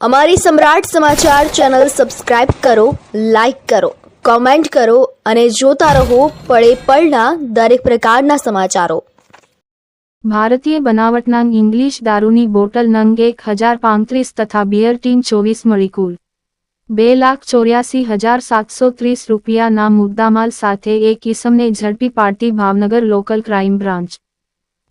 અમારી સમ્રાટ સમાચાર channel subscribe કરો, લાઇક કરો, કોમેન્ટ કરો અને જોતા રહો પળે પળના દરેક પ્રકારના સમાચારો. ભારતીય બનાવટના ઇંગ્લિશ દારૂની બોટલ નંગ એક હજાર પાંત્રીસ તથા બિયર ટીન ચોવીસ મળી કુલ. બે લાખ ચોર્યાસી હજાર સાતસો ત્રીસ રૂપિયાના મુદ્દામાલ સાથે એક કિસમને ઝડપી પાડતી ભાવનગર લોકલ ક્રાઇમ બ્રાન્ચ.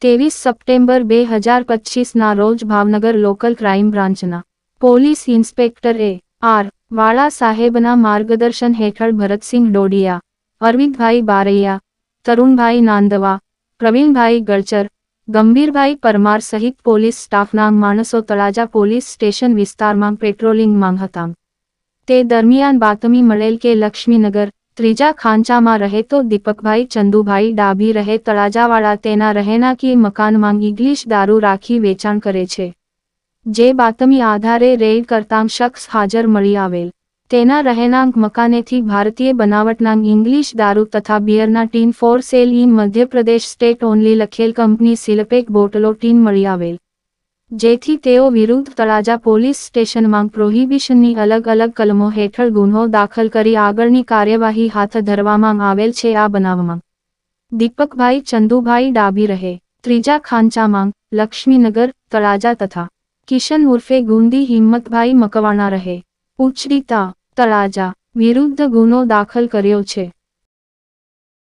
ત્રેવીસ સપ્ટેમ્બર બે હજાર પચીસના રોજ ભાવનગર લોકલ ક્રાઇમ બ્રાન્ચના police inspector A R. Vala સાહેબના માર્ગદર્શન હેઠળ ભરતસિંહ ડોડિયા, અરવિંદભાઈ બારૈયા, તરુણભાઈ નાંદવા, પ્રવીણભાઈ ગળચર, ગંભીરભાઈ પરમાર સહિત પોલીસ સ્ટાફના માણસો તળાજા પોલીસ સ્ટેશન વિસ્તારમાં પેટ્રોલિંગમાં હતા. તે દરમિયાન બાતમી મળેલ કે લક્ષ્મીનગર, ત્રીજા ખાંચામાં રહેતો દીપકભાઈ ચંદુભાઈ ડાભી રહે તળાજાવાળા તેના રહેણાંકી મકાનમાં ઇંગ્લિશ દારૂ રાખી વેચાણ કરે છે. જે બાતમી આધારે રેડ કરતાં શખ્સ હાજર મળી આવેલ. તેના રહેણાંક મકાનેથી ભારતીય બનાવટના ઇંગ્લિશ દારૂ તથા બિયરના tin for sale in Madhya Pradesh state only લખેલ કંપની સિલપેક બોટલો ટીન મળી આવેલ. જેથી તેઓ વિરુદ્ધ તળાજા પોલીસ સ્ટેશનમાં પ્રોહિબિશનની અલગ અલગ કલમો હેઠળ ગુનો દાખલ કરી આગળની કાર્યવાહી હાથ ધરવામાં આવેલ છે આ બનાવમાં. દીપકભાઈ ચંદુભાઈ ડાભી રહે. ત્રીજા ખાંચામાં લક્ષ્મીનગર, તળાજા તથા કિશન ઉર્ફે ગુંદી હિંમતભાઈ મકવાણા રહે. ઉછડીતા તળાજા વિરુદ્ધ ગુનો દાખલ કર્યો છે.